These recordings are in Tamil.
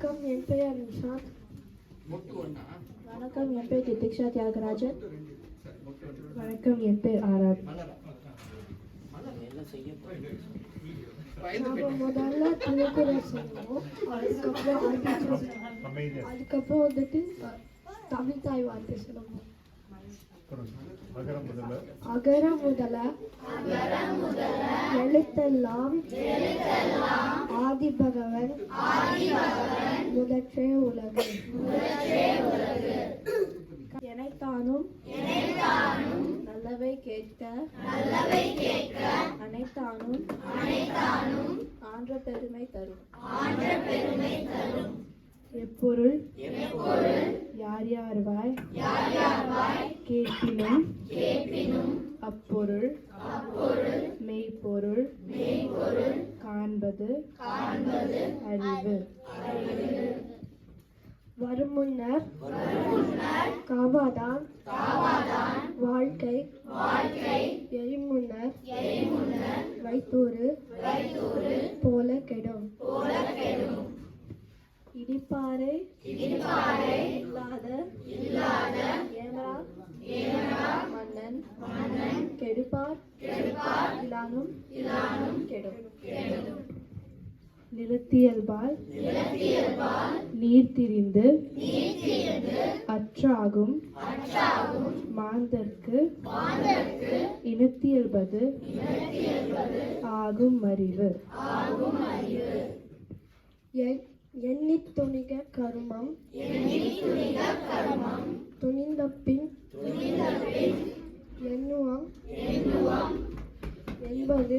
வணக்கம் என் பெயர் நிஷாந்த் வணக்கம் என் பேர் திதிக்ஷா தியாகராஜன் வணக்கம் என் பேர் ஆராத் நாம முதல்ல திருக்குறள் சொன்னோம் அதுக்கப்புறம் அடிச்சு அதுக்கப்புறம் வந்துட்டு தமிழ் தாய் வார்த்தை சொல்லணும் அகர முதல எழுத்தெல்லாம் ஆதி பகவன் முதற்றே உலகு. எனைத்தானும் நல்லவை கேட்க அனைத்தானும் ஆன்ற பெருமை தரும். எப்பொருள் யார் யார்வாய் கேட்பினும் அப்பொருள் மெய்ப்பொருள் காண்பது அறிவு. வரும் முன்னர் காவாதான் வாழ்க்கை எரிமுன்னர் வைத்தூறு போல கெடும் இடிப்பாறை இல்லாத மன்னன் கெடுப்பார் இலானும் கெடும். நிறுத்தியல்பால் நீர்த்திரிந்து அற்றாகும் மாந்தர்க்கு இனத்தியல்பது ஆகும் அறிவு. எண்ணித் துணிக கருமம் துணிந்த பின் எண்ணுவாம் என்பது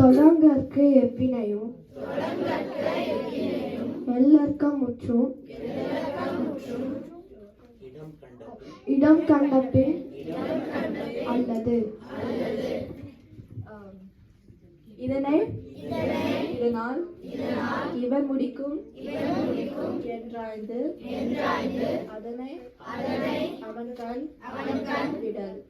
தொடங்கற்கு எவ்வினையும் எல்லற்க முற்றும். இடம் கண்ட பின் அல்லது. இதனை இதனால் இவர் முடிக்கும் என்றாய்ந்து அதனை அவன் கண் விடல்.